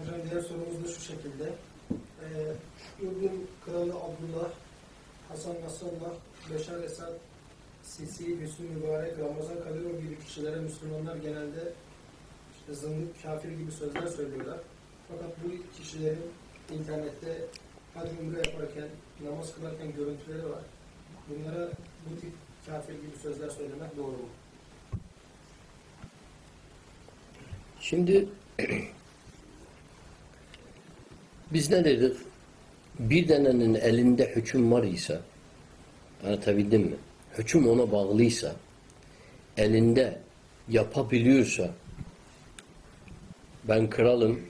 Hocam diğer sorumuz da şu şekilde. Ee, Ürdün Kralı Abdullah, Hasan Nasrallah, Beşar Esad, Sisi, Hüsnü Mübarek, Ramazan Kadyrov gibi kişilere Müslümanlar genelde işte zındık, kafir gibi sözler söylüyorlar. Fakat bu kişilerin internette hac umre yaparken, namaz kılarken görüntüleri var. Bunlara bu tip kafir gibi sözler söylemek doğru mu? Şimdi biz ne dedik? Bir denenin elinde hüküm var ise anlatabildim mi? Hüküm ona bağlıysa elinde yapabiliyorsa ben kralım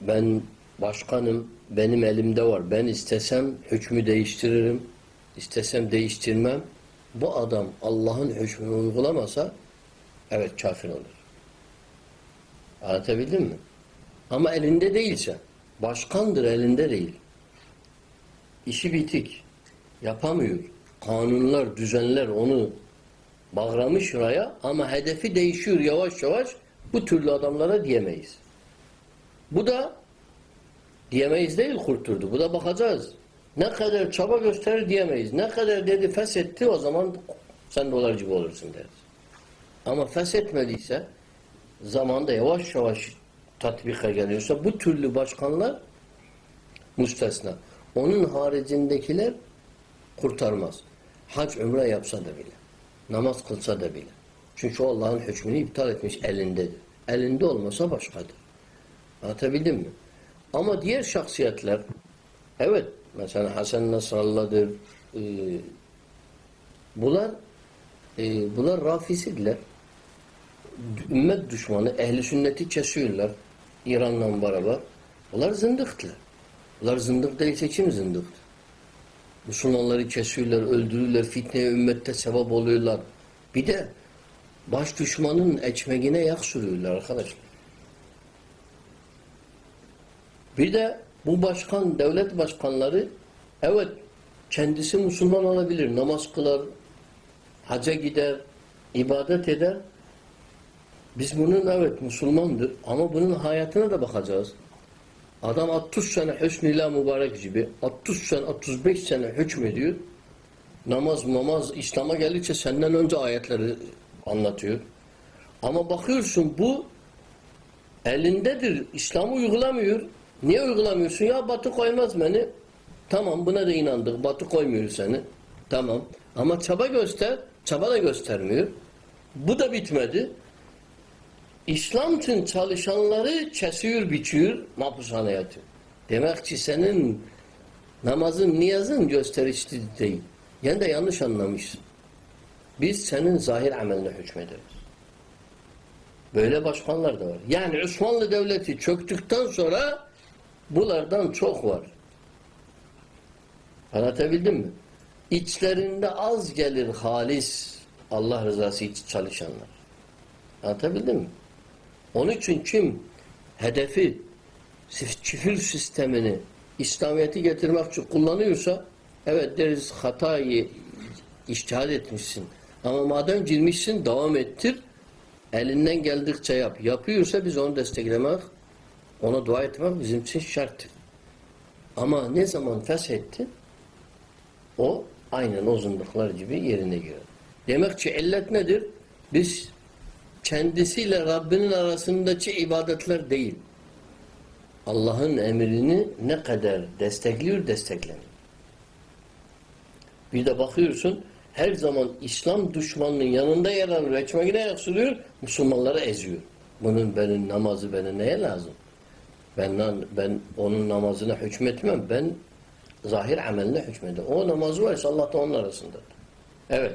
ben başkanım benim elimde var. Ben istesem hükmü değiştiririm. istesem değiştirmem. Bu adam Allah'ın hükmünü uygulamasa evet kafir olur. Anlatabildim mi? Ama elinde değilse, başkandır elinde değil. İşi bitik. Yapamıyor. Kanunlar, düzenler onu bağlamış şuraya ama hedefi değişiyor yavaş yavaş. Bu türlü adamlara diyemeyiz. Bu da diyemeyiz değil kurturdu. Bu da bakacağız. Ne kadar çaba gösterir diyemeyiz. Ne kadar dedi feshetti o zaman sen dolar gibi olursun deriz. Ama feshetmediyse zamanda yavaş yavaş tatbika geliyorsa bu türlü başkanlar müstesna. Onun haricindekiler kurtarmaz. Hac ömre yapsa da bile. Namaz kılsa da bile. Çünkü Allah'ın hükmünü iptal etmiş elindedir. Elinde olmasa başkadır. Anlatabildim mi? Ama diğer şahsiyetler evet mesela Hasan Nasrallah'dır e, bunlar e, bunlar rafisidiler ümmet düşmanı, ehli sünneti kesiyorlar İran'la beraber. Bunlar zındıktılar. Bunlar zındık değilse kim zındıktır? Müslümanları kesiyorlar, öldürürler, fitneye, ümmette sebep oluyorlar. Bir de baş düşmanın ekmeğine yak sürüyorlar arkadaşlar. Bir de bu başkan, devlet başkanları evet kendisi Müslüman olabilir, namaz kılar, haca gider, ibadet eder. Biz bunun evet Müslümandır ama bunun hayatına da bakacağız. Adam 60 sene hüsnüyle mübarek gibi 60 sene 35 sene hükmediyor. Namaz mamaz İslam'a geldikçe senden önce ayetleri anlatıyor. Ama bakıyorsun bu elindedir. İslam'ı uygulamıyor. Niye uygulamıyorsun? Ya batı koymaz beni. Tamam buna da inandık. Batı koymuyor seni. Tamam. Ama çaba göster. Çaba da göstermiyor. Bu da bitmedi. İslam için çalışanları kesiyor, biçiyor, mahpushaneye atıyor. Demek ki senin namazın, niyazın gösterişli değil. Yani de yanlış anlamışsın. Biz senin zahir ameline hükmederiz. Böyle başkanlar da var. Yani Osmanlı Devleti çöktükten sonra bulardan çok var. Anlatabildim mi? İçlerinde az gelir halis Allah rızası için çalışanlar. Anlatabildim mi? Onun için kim hedefi çifir sistemini İslamiyet'i getirmek için kullanıyorsa evet deriz hatayı iştihad etmişsin. Ama madem girmişsin devam ettir. Elinden geldikçe yap. Yapıyorsa biz onu desteklemek, ona dua etmek bizim için şarttır. Ama ne zaman feshetti o aynen o gibi yerine girer. Demek ki illet nedir? Biz kendisiyle Rabbinin arasındaki ibadetler değil. Allah'ın emrini ne kadar destekliyor, desteklemiyor. Bir de bakıyorsun her zaman İslam düşmanının yanında yer alıyor, ekmeğine yaksılıyor, Müslümanları eziyor. Bunun benim namazı bana neye lazım? Ben, ben onun namazına hükmetmem. Ben zahir ameline hükmederim. O namazı varsa Allah da onun arasındadır. Evet.